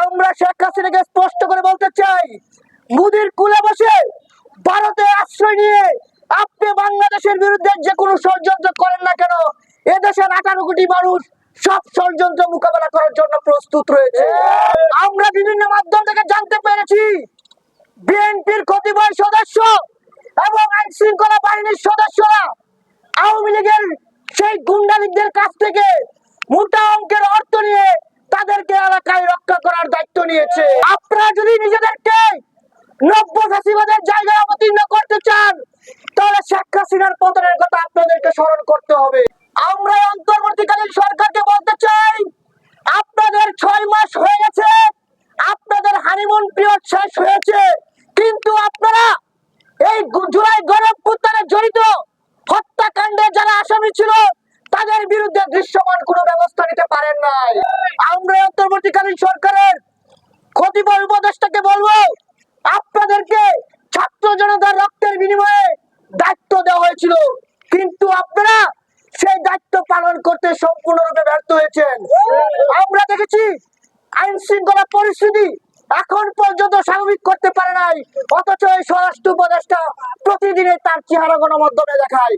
আমরা শেখ হাসিনাকে স্পষ্ট করে বলতে চাই, মুদির কুলে বসে ভারতে আশ্রয় নিয়ে আপনি বাংলাদেশের বিরুদ্ধে যে কোনো ষড়যন্ত্র করেন না কেন, এদেশের আঠারো কোটি মানুষ সব ষড়যন্ত্র মোকাবেলা করার জন্য প্রস্তুত রয়েছে। আমরা বিভিন্ন মাধ্যম থেকে জানতে পেরেছি, বিএনপির কতিপয় সদস্য এবং আইন শৃঙ্খলা বাহিনীর সদস্যরা আওয়ামী লীগের সেই গুন্ডালিকদের কাছ থেকে মোটা অঙ্কের অর্থ নিয়ে তাদেরকে এলাকায় রক্ষা করার দায়িত্ব নিয়েছে। আপনারা যদি নিজেদেরকে নব্য ফাঁসিবাদের জায়গায় অবতীর্ণ করতে চান, তাহলে শেখ হাসিনার পতনের কথা আপনাদেরকে স্মরণ করতে হবে। আমরা অন্তর্বর্তীকালীন সরকারকে বলতে চাই, আপনাদের ছয় মাস হয়ে গেছে, আপনাদের হানিমুন পিরিয়ড শেষ হয়েছে, কিন্তু আপনারা এই জুলাই গণঅভ্যুত্থানে জড়িত হত্যাকাণ্ডে যারা আসামি ছিল, তাদের বিরুদ্ধে দৃশ্যমান কোনো ব্যবস্থা নিতে পারেন নাই। আমরা অন্তর্বর্তীকালীন সরকারের কতিপয় উপদেষ্টাকে বলব, আপনাদেরকে ছাত্র জনতার রক্তের বিনিময়ে দায়িত্ব দেওয়া হয়েছিল। কিন্তু আপনারা সেই দায়িত্ব পালন করতে সম্পূর্ণরূপে ব্যর্থ হয়েছেন। আমরা দেখেছি আইন শৃঙ্খলা পরিস্থিতি এখন পর্যন্ত স্বাভাবিক করতে পারে নাই, অথচ এই স্বরাষ্ট্র উপদেষ্টা প্রতিদিনে তার চেহারা গণমাধ্যমে দেখায়।